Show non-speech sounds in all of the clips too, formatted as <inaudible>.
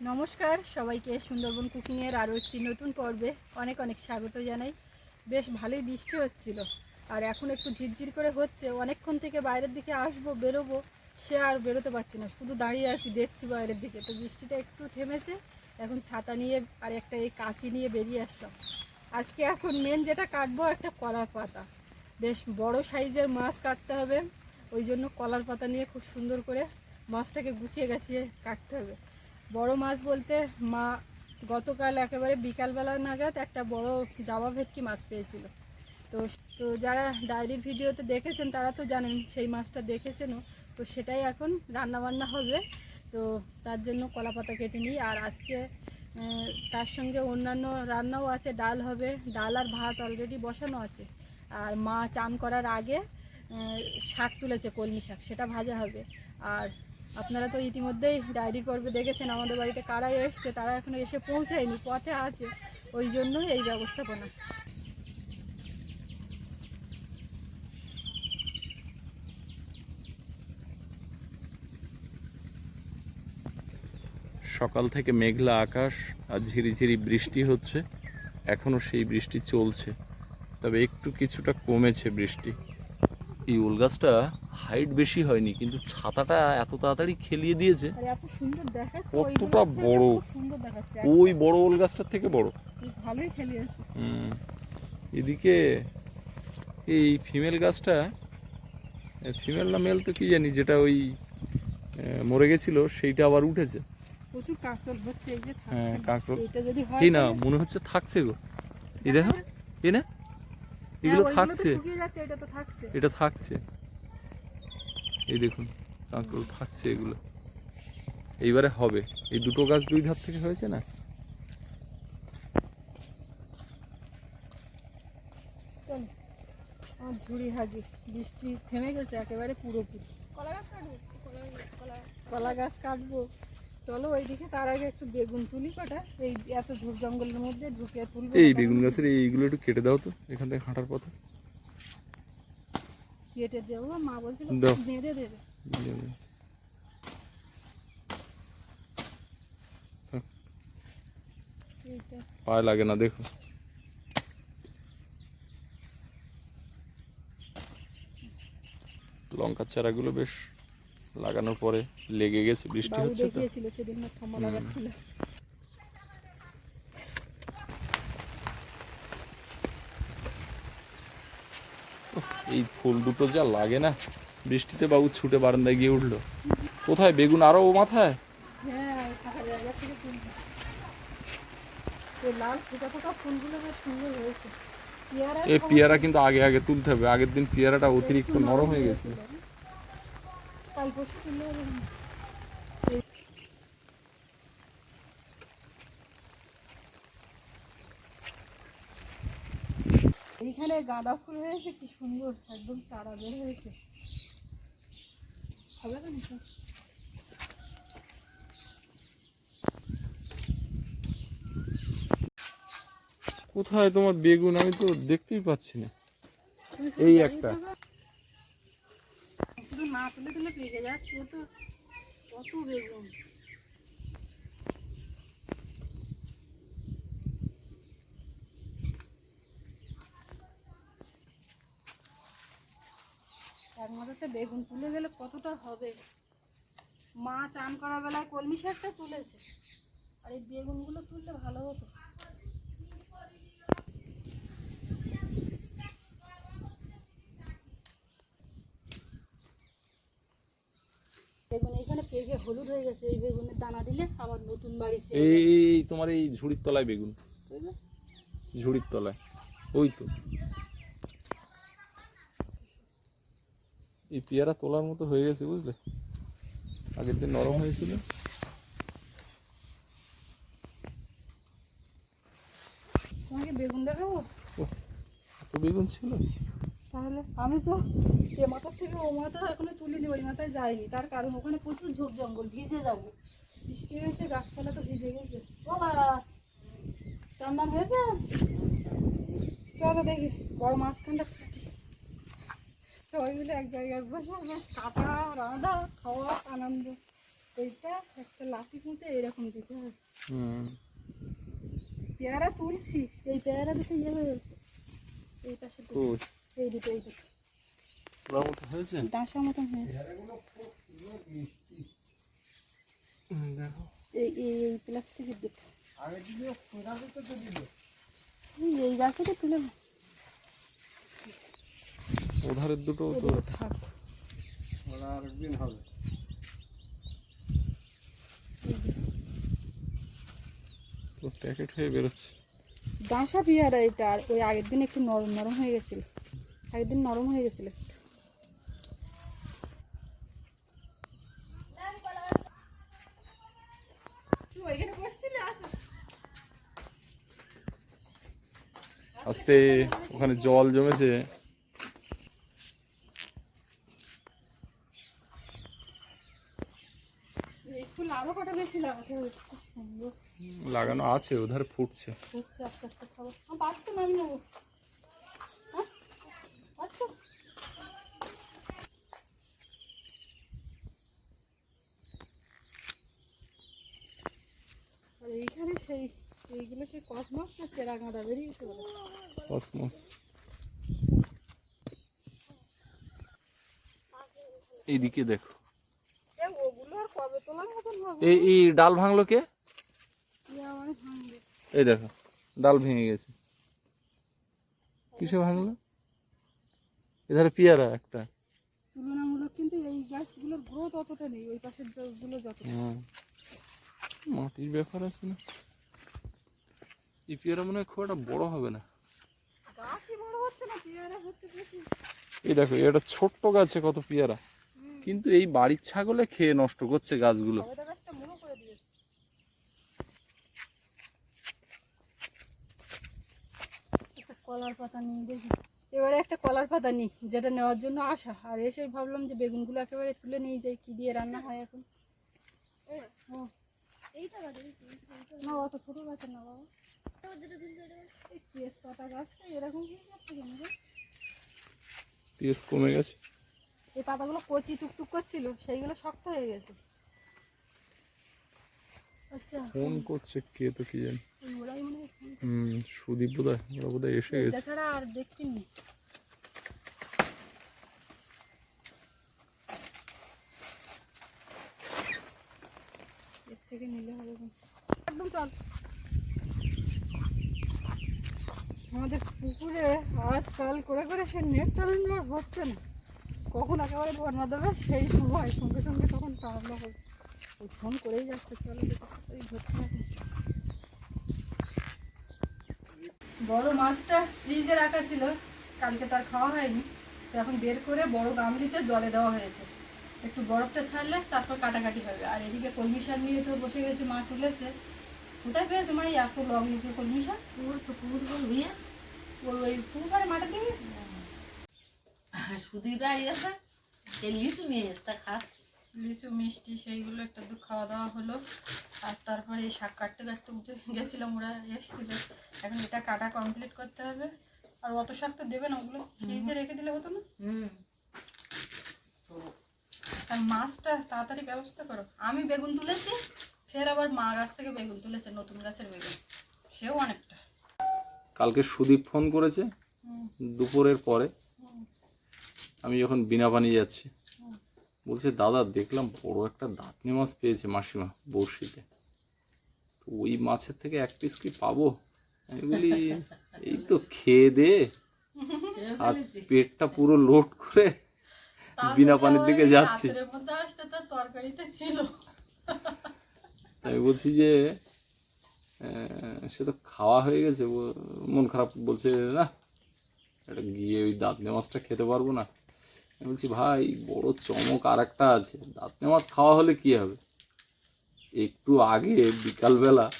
নমস্কার, সবাইকে সুন্দরবন কুকিংয়ের আরও একটি নতুন পর্বে অনেক অনেক স্বাগত জানাই। বেশ ভালোই বৃষ্টি হচ্ছিল আর এখন একটু ঝিরঝির করে হচ্ছে। অনেকক্ষণ থেকে বাইরের দিকে আসব, বেরোবো, সে আর বেরোতে পারছি না। শুধু দাঁড়িয়ে আছি, দেখছি বাইরের দিকে। তো বৃষ্টিটা একটু থেমেছে, এখন ছাতা নিয়ে আর একটা এই কাঁচি নিয়ে বেরিয়ে আসলাম। আজকে এখন মেন যেটা কাটবো, একটা কলার পাতা। বেশ বড় সাইজের মাছ কাটতে হবে, ওই জন্য কলার পাতা নিয়ে খুব সুন্দর করে মাছটাকে গুছিয়ে গাছিয়ে কাটতে হবে। বড় মাছ বলতে মা গতকাল একেবারে বিকালবেলা নাগাদ একটা বড় জামা ভেটকি মাছ পেয়েছিল। তো তো যারা ডায়েরির ভিডিওতে দেখেছেন তারা তো জানেন সেই মাছটা দেখেছেনও। তো সেটাই এখন রান্না বান্না হবে। তো তার জন্য কলা পাতা কেটে নিই। আর আজকে তার সঙ্গে অন্যান্য রান্নাও আছে। ডাল হবে। ডাল আর ভাত অলরেডি বসানো আছে। আর মা চান করার আগে শাক তুলেছে, কলমি শাক। সেটা ভাজা হবে। আর আপনারা তো ইতিমধ্যেই ডায়েরি পর্বে দেখেছেন আমাদের বাড়িতে কারা এসছে, তারা এখনও এসে পৌঁছায়নি, পথে আছে। ওই জন্যই এই ব্যবস্থাপনা। সকাল থেকে মেঘলা আকাশ আর ঝিরিঝিরি বৃষ্টি হচ্ছে। এখনও সেই বৃষ্টি চলছে, তবে একটু কিছুটা কমেছে বৃষ্টি। এই ওল গাছটা হাইট বেশি হয়নি কিন্তু ছাতাটা এত তাড়াতাড়ি খেলিয়ে দিয়েছে। কতটা বড়। ওই বড় ওল গাছটার থেকে বড়। ভালোই খেলিয়েছে এদিকে এই ফিমেল গাছটা ফিমেল না মেল তো কি জানি যেটা ওই মরে গেছিল সেইটা আবার উঠেছে। প্রচুর হচ্ছে এই যে হ্যাঁ, কাঁকরোল। এটা যদি হয় এই না মনে হচ্ছে থাকছে গো। এই দেখো হ্যাঁ, এই না। হ্যাঁ, এগুলো থাকছে। এটা থাকছে। এই দেখুন কাঁকরোল থাকছে এগুলো। এইবারে হবে। এই দুটো গাছ দুই ধার থেকে হয়েছে না? ঝুড়ি হাজির। বৃষ্টি থেমে গেছে একেবারে পুরোপুরি। কলা গাছ কাটবো? কলা গাছ কাটবো। চলো ওইদিকে তার আগে একটু বেগুন তুলি কটা। এই এত ঝোপ জঙ্গলের মধ্যে ঢুকে তুলবো এই বেগুন গাছের এইগুলো একটু কেটে দাও তো এখান থেকে হাঁটার পথে। কেটে দেবো মা বলছিল। বেঁধে দেবে। পায়ে লাগে না দেখো। লঙ্কার চারাগুলো বেশ লাগানোর পরে লেগে গেছে বৃষ্টি হচ্ছে তো। এই ফুল দুটো যা লাগে না বৃষ্টিতে বাবু ছুটে বারান্দায় গিয়ে উঠল। কোথায় বেগুন আরও ও মাথায়? হ্যাঁ হয়েছে। পেয়ারা এই পেয়ারা কিন্তু আগে আগে তুলতে হবে। আগের দিন পেয়ারাটা অতিরিক্ত নরম হয়ে গেছিল। কাল পরশু তুললে এইখানে গাঁদা ফুল হয়েছে, কি সুন্দর, একদম চারা বের হয়েছে। কোথায় তোমার বেগুন আমি তো দেখতেই পাচ্ছি না। এই একটা। না তুলে তুলে পেকে যাচ্ছে তো কত বেগুন। এক মাথাতে বেগুন তুলে গেলে কতটা হবে? মা চান করার বেলায় কলমি শাকটা তুলেছে। আর এই বেগুনগুলো তুললে ভালো হতো বেগুন এখানে হলুদ হয়ে গেছে এই বেগুনের দানা দিলে আবার নতুন বাড়ি এই তোমার এই ঝুড়ির তলায় বেগুন। ঝুড়ির তলায়। ওই তো। এই পেয়ারা তোলার মতো হয়ে গেছে বুঝলে? আগের দিন নরম হয়েছিল। তোমাকে বেগুন দেখাবো? বেগুন ছিল? তাহলে? আমি তো এ মাথার থেকে ও মাথা এখনও তুলিনি ওই মাথায় যাইনি তার কারণ ওখানে প্রচুর ঝোপ জঙ্গল ভিজে যাব। বৃষ্টি হয়েছে গাছপালা তো ভিজে গেছে। বাবা! চন্দন হয়েছে? চলো দেখি বড় মাঝখানটা কাটি সবাই মিলে এক জায়গায় বসে বেশ কাটা রাঁধা খাওয়া আনন্দ। এইটা একটা লাঠি পুঁতে এরকম দিতে হুম। পেয়ারা তুলছি এই পেয়ারা দুটো ইয়ে হয়ে গেছে। এই পাশে এই দুটো এই দুটো। ওরা মতো হয়েছে? ডাঁসা মতন হয়েছে। দেখো। এই এই এই প্লাস্টিকের দুটো। এই এই গাছেরই তুলে ওধারের দুটো এই তো দুটো থাক। তো প্যাকেট হয়ে বেরোচ্ছে। পেয়ারা এটা আর ওই আগের দিন একটু নরম নরম হয়ে গেছিল। আগের দিন নরম হয়ে গেছিল। আস্তে ওখানে জল জমেছে। লাগানো আছে ওধারে ফুটছে। আস্তে আস্তে খাব বাচ্চা না আমি নেব হ্যাঁ আচ্ছা আর এইখানে সেই এইগুলো সেই কসমস। না চেরা গাঁদা বেরিয়েছে কসমস এইদিকে দেখো। এই এই ডাল ভাঙলো কে? এই দেখো ডাল ভেঙে গেছে। কিসে ভাঙলো? এধারে পেয়ারা একটা। তুলনামূলক কিন্তু এই গাছগুলোর গ্রোথ অতটা নেই ওই পাশেরগুলো যত মাটির ব্যাপার আছে না। এই পেয়ারা মনে হয় খুব একটা বড় হবে না। গাছই বড় হচ্ছে না পেয়ারা হচ্ছে বেশি। এই দেখো এটা ছোট্ট গাছে কত পেয়ারা। কিন্তু এই বাড়ির ছাগলে খেয়ে নষ্ট করছে গাছগুলো। কলার পাতা নিয়ে দেখি। এবারে একটা কলার পাতা নিই যেটা নেওয়ার জন্য আসা। আর এসেই ভাবলাম যে বেগুনগুলো একেবারে তুলে নিয়ে যাই কি দিয়ে রান্না হয় এখন। ও। না অত ছোটো গাছের না বাবা এই তেজ হয়ে কমে গেছে। এই পাতাগুলো কচি টুকটুক করছিল সেইগুলো শক্ত হয়ে গেছে। আচ্ছা। ফোন করছে কে তো কি জানি। মনে হয় হুম সুদীপ বোধহয় ওরা বোধহয় এসে গেছে আর দেখছি নি এর থেকে নিলে হবে না। একদম চল আমাদের পুকুরে আজকাল করে করে সে নেট টানানো আর হচ্ছে না। কখন একেবারে বন্যা দেবে সেই সময়, সঙ্গে সঙ্গে তখন টানানো হবে ওই ফোন করেই যাচ্ছে, চলো ওই হবে বড় মাছটা ফ্রিজে রাখা ছিল, কালকে তার খাওয়া হয়নি। তো এখন বের করে বড় গামলিতে জলে দেওয়া হয়েছে। একটু বরফটা ছাড়লে তারপর কাটাকাটি হবে। আর এদিকে কলমি শাক নিয়ে তো বসে গেছে, মা তুলেছে। কোথায় পেয়েছে মা এত লগ লুকিয়ে কলমি শাক? পুকুর পুকুর হইয়া ওই পুকুরে সুদীপরা এসে সে লিচু নিয়ে এসে তা খাচ্ছে। লিচু মিষ্টি সেইগুলো একটু খাওয়া দাওয়া হলো। আর তারপরে এই শাক কাটতে কাটতে উঠে গেছিলাম ওরা এসেছিল। এখন এটা কাটা কমপ্লিট করতে হবে। আর অত শাক তো দেবে না ওগুলো ফ্রিজে রেখে দিলে হতো না? হুম। আর মাছটা তাড়াতাড়ি ব্যবস্থা করো। আমি বেগুন তুলেছি ফের আবার মা গাছ থেকে বেগুন তুলেছে নতুন গাছের বেগুন। সেও অনেকটা। কালকে সুদীপ ফোন করেছে দুপুরের পরে। আমি যখন বিনা পানি যাচ্ছি। বলছে দাদা দেখলাম বড় একটা দাঁতনি মাছ পেয়েছে মাসিমা বড়শিতে। তো ওই মাছের থেকে এক পিস কি পাবো? আমি বলি এই তো খেয়ে দে। আর পেটটা পুরো লোড করে বিনা পানির দিকে যাচ্ছি। আমি বলছি যে সে তো খাওয়া হয়ে গেছে। মন খারাপ বলছে, না, এটা গিয়ে ওই দাঁতনে মাছটা খেতে পারব না। আমি বলছি, ভাই, বড় চমক আর একটা আছে। দাঁতনে মাছ খাওয়া হলে কি হবে? একটু আগে, বিকালবেলা,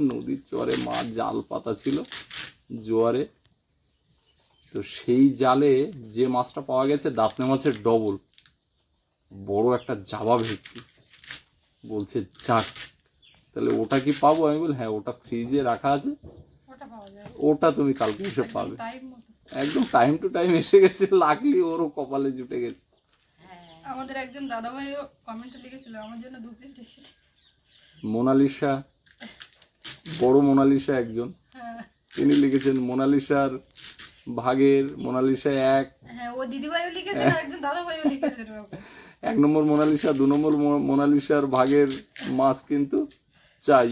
নদীর চরে মাছ জাল পাতা ছিল জোয়ারে। তো সেই জালে যে মাছটা পাওয়া গেছে, দাঁতনে মাছের ডবল। বড় একটা জাবা ভেটকি। বলছে, যাক তাহলে ওটা কি পাবো? আমি বলি হ্যাঁ ওটা ফ্রিজে রাখা আছে। ওটা তুমি কালকে এসে পাবে। একদম টাইম টু টাইম এসে গেছে লাগলি ওরও কপালে জুটে গেছে। হ্যাঁ। আমাদের একজন দাদাভাইও কমেন্টে লিখেছিল আমার জন্য দু পিস রেখে মোনালিসা বড় মোনালিসা একজন। হ্যাঁ। তিনি লিখেছেন মোনালিসার ভাগের মোনালিসা এক। হ্যাঁ ও দিদিভাইও লিখেছে আর একজন দাদাভাইও লিখেছে এরকম। এক নম্বর মোনালিসা দু নম্বর মোনালিসার ভাগের মাছ কিন্তু চাই।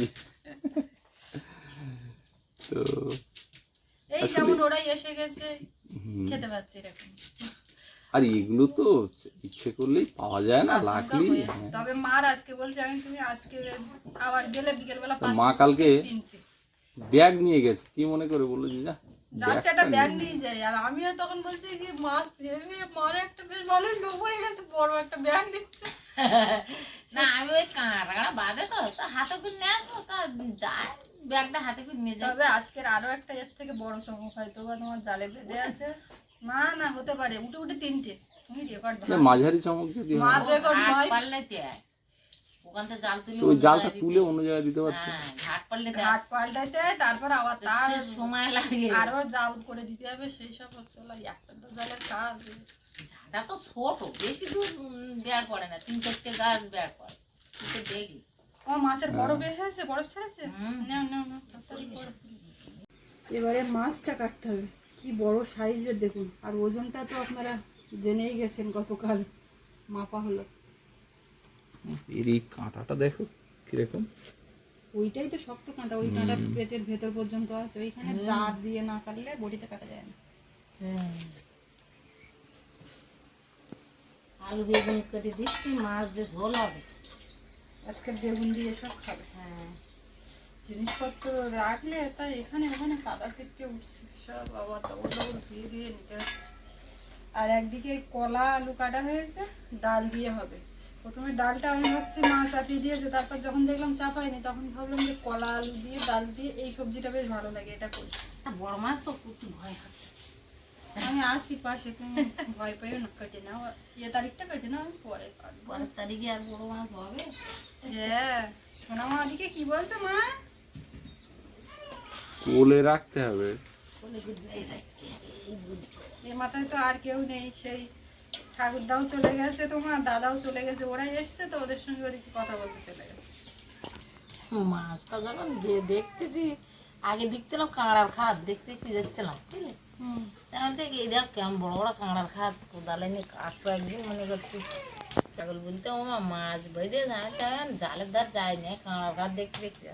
তো এই যেমন ওরাই এসে গেছে খেতে পাচ্ছে এরকম। আর এগুলো তো ইচ্ছে করলেই পাওয়া যায় না আশঙ্কা লাকলি হয়ে- তবে মার আজকে বলছে আমি তুমি আজকে আবার গেলে বিকেলবেলা বেলা মা কালকে ব্যাগ নিয়ে গেছে। কি মনে করে বলল যে যা? যাচ্ছে ব্যাগ নিয়ে যাই আর আমিও তখন বলছি কি মাছ ভেবে মার একটা বেশ ভালো লোভ হয়ে গেছে বড় একটা ব্যাগ নিচ্ছে। <laughs> না আমি ওই কাঁড়া কাঁড়া বাঁধে তো তা হাতে করে নিয়ে আসব তা যায় ব্যাগটা হাতে করে নিয়ে যাবে আজকের আরও একটা এর থেকে বড় চমক হয়তো বা তোমার জালে বেঁধে আছে। না না হতে পারে উঠে উঠে তিনটে। তুমি রেকর্ড মাঝারি চমক যদি রেকর্ড নয়। পারলে ওই জালটা তুলে অন্য জায়গায় দিতে পারতো হ্যাঁ ঘাট পারলে তে ঘাট পাল্টাইতে তারপর আবার তার সময় লাগে। আরও জাল করে দিতে হবে সেই সব হচ্ছে একটা তো জালের কাজ। ঝাঁটা তো ছোট বেশি দূর বের করে না তিন চারটে গাছ বের করে তুই দেখি ও মাছের বড় বের হয়েছে বড় ছেড়েছে। এবারে মাছটা কাটতে হবে কি বড় সাইজের দেখুন। আর ওজনটা তো আপনারা জেনেই গেছেন গতকাল মাপা হলো। এর এই কাঁটাটা দেখো কীরকম। ওইটাই তো শক্ত কাঁটা ওই কাঁটা পেটের ভেতর পর্যন্ত আছে ওইখানে দাঁত দিয়ে না কাটলে বডিতে কাটা যায় না। হ্যাঁ। আলু বেগুন কেটে দিচ্ছি মাছ দিয়ে ঝোল হবে। আজকে বেগুন দিয়ে সব খাবে। হ্যাঁ। জিনিসপত্র রাখলে তাই এখানে ওখানে কাদা ছিটকে উঠছে। সব আবার ধুয়ে দিয়ে নিতে হচ্ছে। আর একদিকে কলা আলু কাটা হয়েছে ডাল দিয়ে হবে। প্রথমে ডালটা আমি ভাবছি মা চাপিয়ে দিয়েছে তারপর যখন দেখলাম চাপাইনি তখন ভাবলাম যে কলা আলু দিয়ে ডাল দিয়ে এই সবজিটা বেশ ভালো লাগে এটা করি। বড় মাছ তো একটু ভয় হচ্ছে আমি আসি পাশে তুমি ভয় পাইও না কেটে নাও। ইয়ে তারিখটা কেটে নাও আমি পরে পরের তারিখে আর বড় মাছ হবে? হ্যাঁ। সোনা মা দিকে কি বলছো মা? কোলে রাখতে হবে। বলে যে দিয়ে যাচ্ছে এই এ মাথায় তো আর কেউ নেই সেই ঠাকুরদাও চলে গেছে তোমার দাদাও চলে গেছে ওরাই এসছে তো ওদের সঙ্গে ওদিকে কথা বলতে চলে গেছে। মাছটা যখন দে- দেখতেছি আগে দেখছিলাম কাঁকড়ার খাত দেখতে দেখতে যাচ্ছিলাম বুঝলি? হুম। থেকে এই দেখ কেমন বড় বড় কাঁকড়ার খাত কোদালে নিয়ে কাটতো একদিন মনে করছি। ছাগল বলতে ও মা মাছ বেঁধে যায় তেমন জালের ধার যায় না কাঁকড়ার খাত দেখতে দেখতে।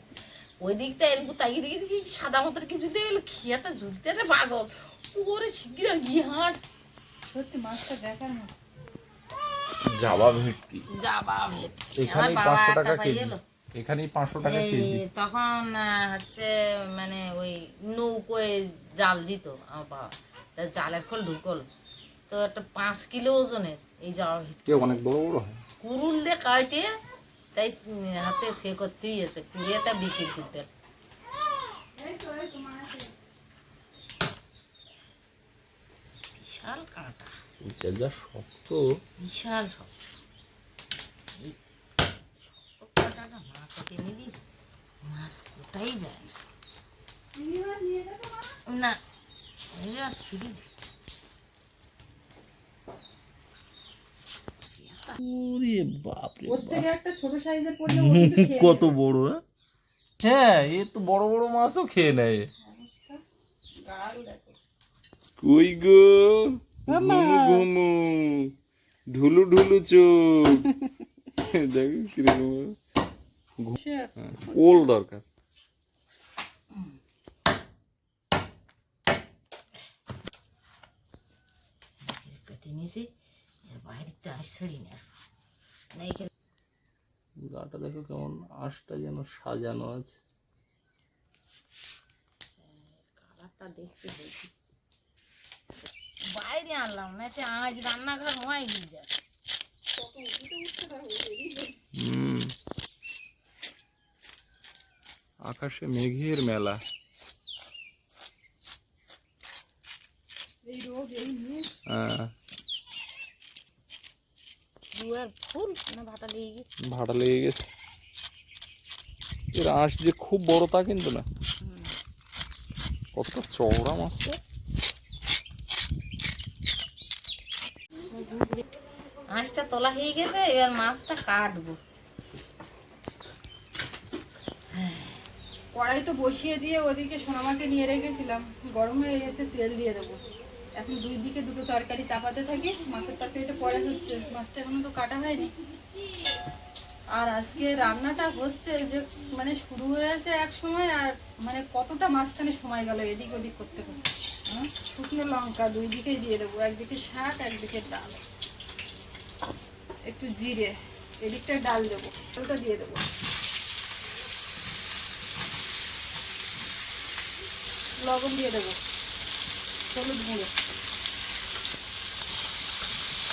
ওই দিকটা এরকম তাকিয়ে দেখি দেখি সাদা মতন কিছু দিয়ে খেয়াটা ঝুলতে রে পাগল। ওরে শিগগির গিয়ে হাঁট। সত্যি মাছটা দেখার মতো। জাবা ভেটকি। এখানেই পাঁচশো টাকা কেজি। এখানেই পাঁচশো টাকা কেজি। তখন আহ, হচ্ছে মানে ওই নৌকোয় জাল দিত আমার বাবা। তা জালের খোল ঢুকল। তো একটা পাঁচ কিলো ওজনের এই যাওয়া কে অনেক বড় বড় হয়। কুরুল দিয়ে কাটে তাই হাতে সে করতেই আছে। কুড়িয়ে তা বিক্রি করতে বিশাল কাঁটা। এটা যা শক্ত। বিশাল এই শক্ত কাঁটাটা মাছ টেনে দিই মাছ কোটাই যায় না। না <laughs> কত বড় হ্যাঁ? হ্যাঁ এ তো বড় বড় মাছও খেয়ে নেয়। দেখো। কই গো? ঘুমু ঢুলু ঢুলু চোখ। <laughs> দেখো কীরকম। হ্যাঁ, ওল দরকার। নিয়েছি এর বাইরেতে আস ছাড়ি না গাটা দেখো কেমন আঁশটা যেন সাজানো আছে। কালারটা দেখতে দেখি। বাইরে আনলাম না এতে আজ রান্নাঘর নোয়াই দিয়ে যায়। আকাশে মেঘের মেলা। নিয়ে হ্যাঁ। ভাতা লেগে গেছে? ভাড়া লেগে গেছে। এর আঁশ যে খুব বড় তা কিন্তু না। কতটা চওড়া মাছটা মাছটা তোলা হয়ে গেছে, এবার মাছটা কাটবো। কড়াই তো বসিয়ে দিয়ে ওদিকে সোনামাকে নিয়ে রেখেছিলাম। গরম হয়ে গেছে, তেল দিয়ে দেবো। এখন দুই দিকে দুটো তরকারি চাপাতে থাকি, মাছের তরকারিটা পরে হচ্ছে। মাছটা এখনও তো কাটা হয়নি। আর আজকে রান্নাটা হচ্ছে যে মানে শুরু হয়েছে এক সময়, আর মানে কতটা মাঝখানে সময় গেল এদিক ওদিক করতে করতে। হ্যাঁ? শুকনো লঙ্কা দুই দিকেই দিয়ে দেবো, একদিকে শাক, একদিকে ডাল। একটু জিরে এদিকটায় ডাল দেবো ওটা দিয়ে দেবো। লবণ দিয়ে দেবো, হলুদ গুঁড়ো।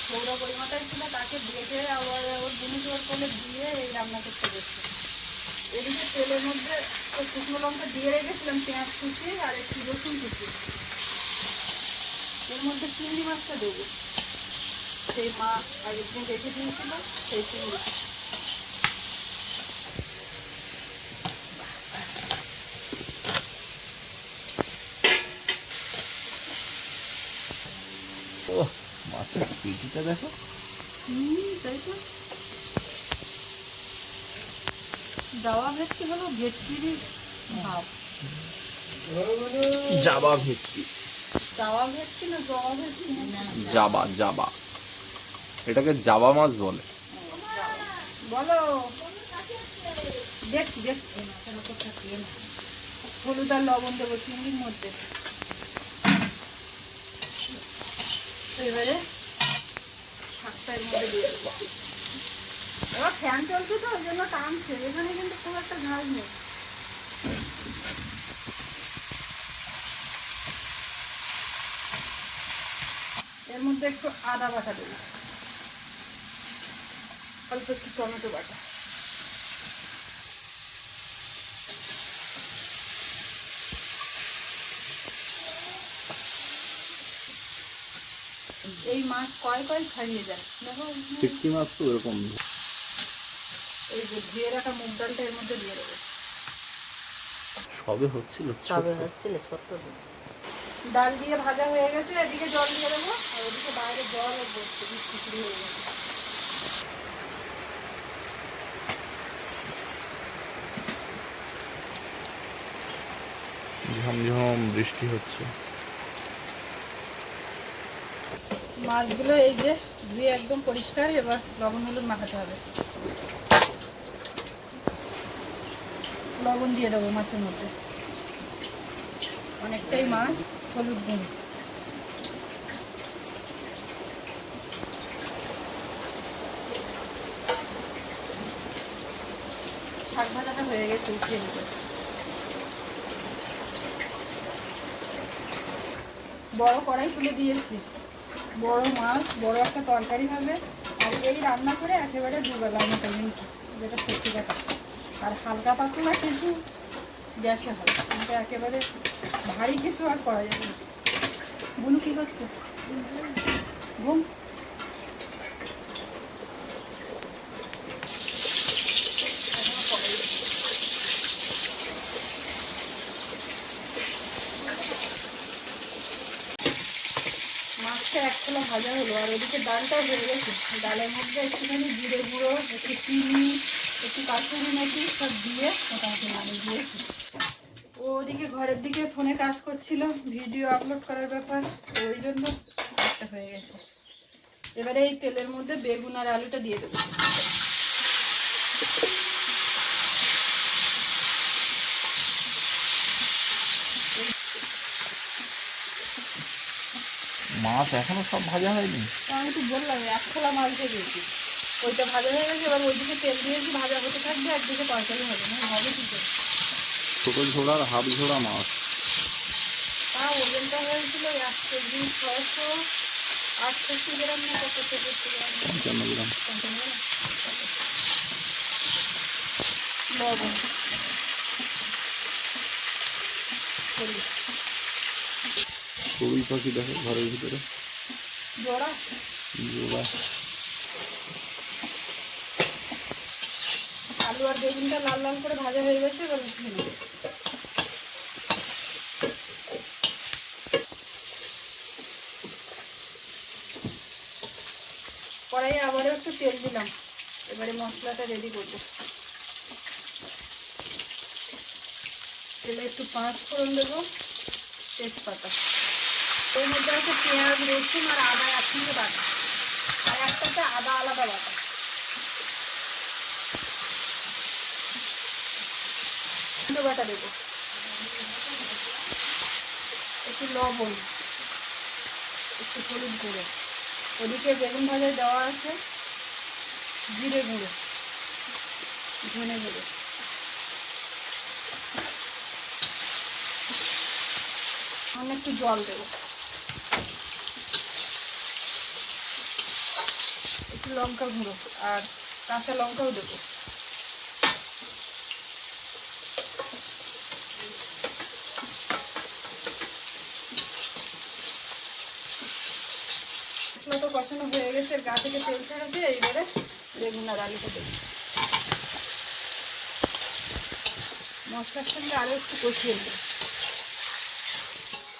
সৌরা পরিমাটাই ছিল তাকে বেটে আবার ওর ওর কোলে দিয়ে এই রান্না করতে বসছে এদিকে তেলের মধ্যে ওই শুকনো লঙ্কা দিয়ে রেখেছিলাম, পেঁয়াজ কুচি আর একটু রসুন কুচি। এর মধ্যে চিংড়ি মাছটা দেবো। সেই মা আগের দিন রেখে দিয়েছিল সেই চিংড়ি মাছের পেটিটা দেখো। দাওয়া ভেটকি হলো ভাব জাবা ভেটকি। না জবা ভেটকি? জাবা জাবা এটাকে জাবা মাছ বলে। বলো। দেখছি দেখছি। হলুদ আর লবণ দেবো, চিংড়ির মধ্যে। এর মধ্যে ফ্যান চলছে তো টানছে। এখানে কিন্তু খুব একটা ঝাল নেই। এর মধ্যে একটু আদা বাটা দেবো। অল্প একটু টমেটো বাটা। এই মাছ কয় কয় ছাড়িয়ে যায়? দেখো ভেটকি মাছ তো এরকম এই যে ধুয়ে রাখা মুগ ডালটা এর মধ্যে দিয়ে দেবো। সবে হচ্ছিল তবে হচ্ছিল ছোট্ট ডাল দিয়ে ভাজা হয়ে গেছে এদিকে জল দিয়ে দেবো আর ওদিকে বাইরে জল বসছে বৃষ্টি শুরু হয়ে গেছে। ঝমঝম বৃষ্টি হচ্ছে। মাছগুলো এই যে ধুয়ে একদম পরিষ্কার, এবার লবণ হলুদ মাখাতে হবে। লবণ দিয়ে দেবো মাছের মধ্যে। অনেকটাই মাছ, হলুদ গুঁড়ো। শাক ভাজাটা হয়ে গেছে, উঠিয়ে বড় কড়াই তুলে দিয়েছি। বড় মাছ, বড় একটা তরকারি হবে। আর এই রান্না করে একেবারে দুবেলা কিন্তু, যেটা সত্যি কথা। আর হালকা পাতলা কিছু গ্যাসে হয় কিন্তু একেবারে ভারী কিছু আর করা যাবে না। কী হচ্ছে ঘুম। মাছটা এক খোলা ভাজা হলো, আর ওদিকে ডালটাও হয়ে গেছে। ডালের মধ্যে একটুখানি জিরে গুঁড়ো, একটু চিনি, একটু কাঁচুরি নাকি সব দিয়ে মোটামুটি নামিয়ে দিয়েছি। ও ওদিকে ঘরের দিকে ফোনে কাজ করছিল, ভিডিও আপলোড করার ব্যাপার ওই জন্য একটা হয়ে গেছে। এবারে এই তেলের মধ্যে বেগুন আর আলুটা দিয়ে দেবো। মাছ এখনও সব ভাজা হয়নি? তো আমি তো বললাম এক খোলা মাছ দিয়ে ওইটা ভাজা হয়ে গেছে এবার ওইদিকে তেল দিয়েছি ভাজা হতে থাকবে একদিকে তরকারি হবে না হবে কি করে? ছোট ঝোড়ার হাফ ঝোড়া মাছ। তা ওজনটা হয়েছিল এক কেজি ছয়শো আটষট্টি গ্রাম না কত তেষট্টি গ্রাম পঞ্চান্ন গ্রাম। পঞ্চান্ন গ্রাম। লবণ। হলুদ। কবি পাখি দেখো ঘরের ভিতরে। জোড়া? জোড়া। আলু আর বেগুনটা লাল লাল করে ভাজা হয়ে গেছে এবার উঠিয়ে নেব। কড়াই কড়াইয়ে আবারও একটু তেল দিলাম এবারে মশলাটা রেডি করব। তেলে একটু পাঁচ ফোড়ন দেবো তেজপাতা। এর মধ্যে আছে পেঁয়াজ, রসুন আর আদা একসঙ্গে বাটা। আর একটাতে আদা আলাদা বাটা। বাটা দেবো। একটু লবণ, একটু হলুদ গুঁড়ো। ওদিকে বেগুন ভাজা দেওয়া আছে, জিরে গুঁড়ো, ধনে গুঁড়ো। আমি একটু জল দেবো। লঙ্কা গুঁড়ো, আর কাঁচা লঙ্কাও দেবো। মশলা তো কষানো হয়ে গেছে, গা থেকে তেল ছাড়াছে, এইবারে বেগুন আর আলুটা দেবো। মশলার সঙ্গে আরও একটু কষিয়ে নেব।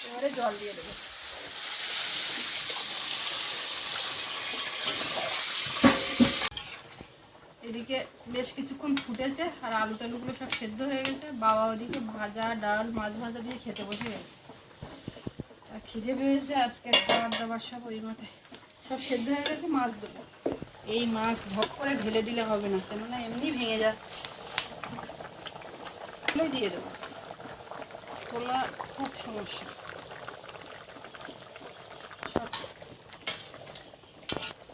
এবারে জল দিয়ে দেবো। এদিকে বেশ কিছুক্ষণ ফুটেছে আর আলু টালুগুলো সব সেদ্ধ হয়ে গেছে। বাবা ওদিকে ভাজা ডাল, মাছ ভাজা দিয়ে খেতে বসে গেছে আর খিদে পেয়েছে আজকে খাবার দাবার সব ওই সব সেদ্ধ হয়ে গেছে, মাছ দেবো এই মাছ ঝপ করে ঢেলে দিলে হবে না, কেননা এমনি ভেঙে যাচ্ছে। দিয়ে দেবো। তোলা খুব সমস্যা।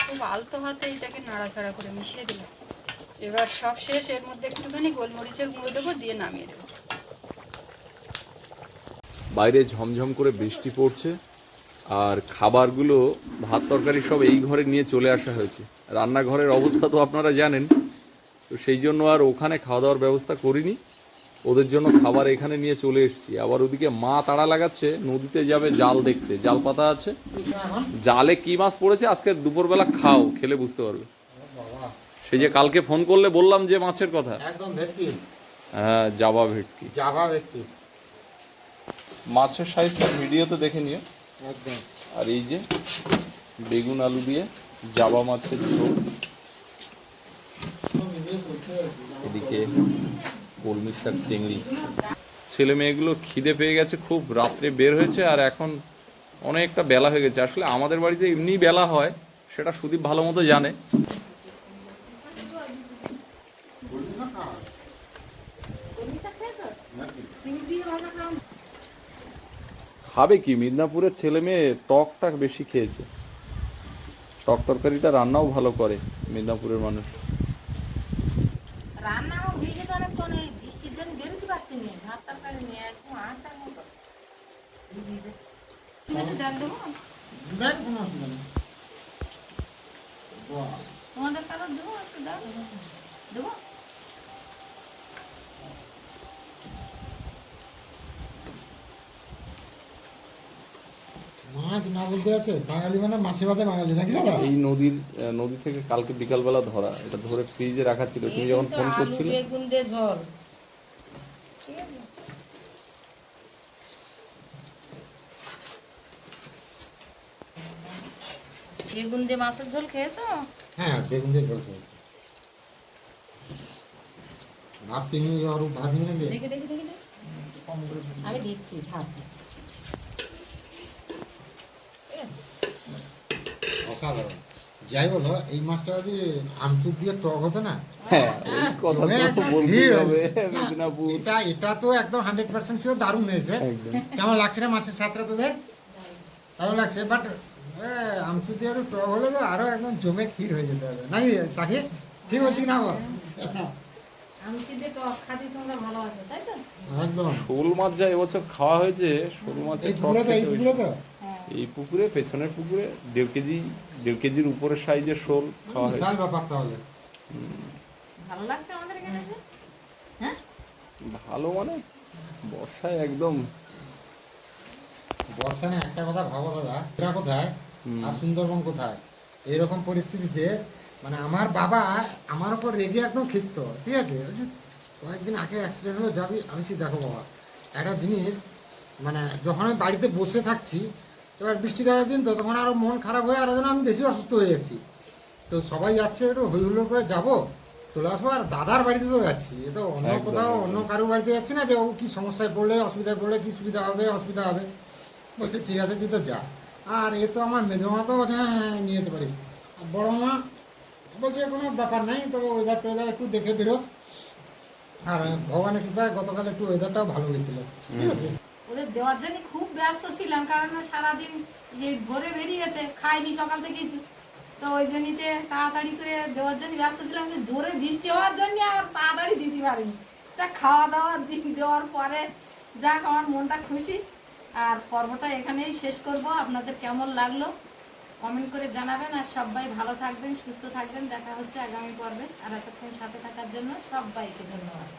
খুব আলতো হাতে এটাকে নাড়াচাড়া করে মিশিয়ে দিলাম। এবার সব শেষ এর মধ্যে একটুখানি গোলমরিচের গুঁড়ো দেবো দিয়ে নামিয়ে দেবো। বাইরে ঝমঝম করে বৃষ্টি পড়ছে আর খাবারগুলো ভাত তরকারি সব এই ঘরে নিয়ে চলে আসা হয়েছে। রান্নাঘরের অবস্থা তো আপনারা জানেন তো সেই জন্য আর ওখানে খাওয়া দাওয়ার ব্যবস্থা করিনি। ওদের জন্য খাবার এখানে নিয়ে চলে এসেছি। আবার ওদিকে মা তাড়া লাগাচ্ছে নদীতে যাবে জাল দেখতে। জাল পাতা আছে। জালে কি মাছ পড়েছে আজকে দুপুরবেলা খাও খেলে বুঝতে পারবে। সেই যে কালকে ফোন করলে বললাম যে মাছের কথা। একদম ভেটকি। হ্যাঁ জাবা ভেটকি। জাভা ভেটকি। মাছের সাইজটা ভিডিওতে দেখে নিও। একদম। আর এই যে বেগুন আলু দিয়ে জাবা মাছের ঝোল। এদিকে কলমি শাক চিংড়ি। ছেলে মেয়েগুলো খিদে পেয়ে গেছে খুব রাত্রে বের হয়েছে আর এখন অনেকটা বেলা হয়ে গেছে। আসলে আমাদের বাড়িতে এমনি বেলা হয় সেটা সুদীপ ভালো মতো জানে। খাবে কি? মিদনাপুরের ছেলে মেয়ে টকটা বেশি খেয়েছে। টক তরকারিটা রান্নাও ভালো করে মিদনাপুরের মানুষ। এই বৃষ্টির জন্য বেরোতে পারছি না ভাত তরকারি নিয়ে একদম আটার মতো ভিজিয়ে যাচ্ছে। তুমি একটু ডাল দেবো দেখ কোনো অসুবিধা নেই বাহ, তোমাদের কারোর দেবো একটু ডাল দেবো মাছ না বুঝতে আছে? বাঙালি মানে মাছে ভাতে বাঙালি নাকি দাদা? এই নদীর নদী থেকে কালকে বিকালবেলা ধরা এটা ধরে ফ্রিজে রাখা ছিল। তুমি যখন ফোন করছিলে বেগুন দিয়ে ঝোল। ঠিক আছে। বেগুন দিয়ে মাছের ঝোল খেয়েছো? হ্যাঁ বেগুন দিয়ে জল খেয়েছি। ভাত তিনি আর ভাত নিয়ে দেখি দেখি দেখি। আমি দিচ্ছি ভাত দিচ্ছি। অসাধারণ। যাই বলো এই মাছটা যদি আমচুর দিয়ে টক হতো না? হ্যাঁ এই কথা জমে তো একটা বলতেই ভিড় হবে হয়েছে। না, মেদিনীপুর এটা এটা তো একদম হান্ড্রেড পার্সেন্ট ছিল দারুণ হয়েছে। কেমন লাগছে না মাছের সাথে তোদের? কেমন লাগছে বাট আমচুর দিয়ে টক হলে তো আরও একদম জমে ক্ষীর হয়ে যেতে হবে। নাকি ঠিক বলছি না বল? শোল মাছ যা এবছর খাওয়া হয়েছে শোল মাছের টক পুকুরে তো এই পুকুরে হ্যাঁ পেছনের পুকুরে দেড় কেজি দেড় কেজির উপরের সাইজের শোল খাওয়া তাহলে। ভালো লাগছে আমাদের এখানে হ্যাঁ? ভালো মানে বর্ষায় একদম। বর্ষানে একটা কথা ভাবো দাদা এটা কোথায়? আর সুন্দরবন কোথায়? এইরকম পরিস্থিতিতে মানে আমার বাবা আমার উপর রেগে একদম ক্ষিপ্ত ঠিক আছে? কয়েকদিন আগে অ্যাক্সিডেন্ট হলো যাবি? আমি দেখো বাবা একটা জিনিস মানে যখন আমি বাড়িতে বসে থাকছি এবার বৃষ্টি কালের দিন তো তখন আরও মন খারাপ হয়ে আরও যেন আমি বেশি অসুস্থ হয়ে যাচ্ছি। তো সবাই যাচ্ছে একটু হই হুল্লোড় করে যাব। চলে আসব আর দাদার বাড়িতে তো যাচ্ছি। এ তো অন্য কোথাও অন্য কারোর বাড়িতে যাচ্ছি না যে ও কি সমস্যায় পড়লে অসুবিধায় পড়লে কি সুবিধা হবে অসুবিধা হবে। বলছে ঠিক আছে তুই তো যা। আর এ তো আমার মেজো মা তো বলছে হ্যাঁ হ্যাঁ নিয়ে যেতে পারিস। আর বড় মা বলছে কোনো ব্যাপার নাই তবে ওয়েদার টোয়েদার একটু দেখে বেরোস। আর ভগবানের কৃপায় গতকাল একটু ওয়েদারটাও ভালো হয়েছিল। ঠিক আছে? ওদের দেওয়ার জন্য খুব ব্যস্ত ছিলাম, কারণ সারাদিন যে ভোরে বেরিয়েছে খাইনি সকাল থেকে কিছু তো ওই জন্যতে তাড়াতাড়ি করে দেওয়ার জন্য ব্যস্ত ছিলাম যে জোরে বৃষ্টি হওয়ার জন্য আর তাড়াতাড়ি দিতে পারিনি। তা খাওয়া দাওয়া দেওয়ার পরে যাক, আমার মনটা খুশি। আর পর্বটা এখানেই শেষ করব। আপনাদের কেমন লাগল কমেন্ট করে জানাবেন। আর সবাই ভালো থাকবেন, সুস্থ থাকবেন। দেখা হচ্ছে আগামী পর্বে। আর এতক্ষণ সাথে থাকার জন্য সবাইকে ধন্যবাদ।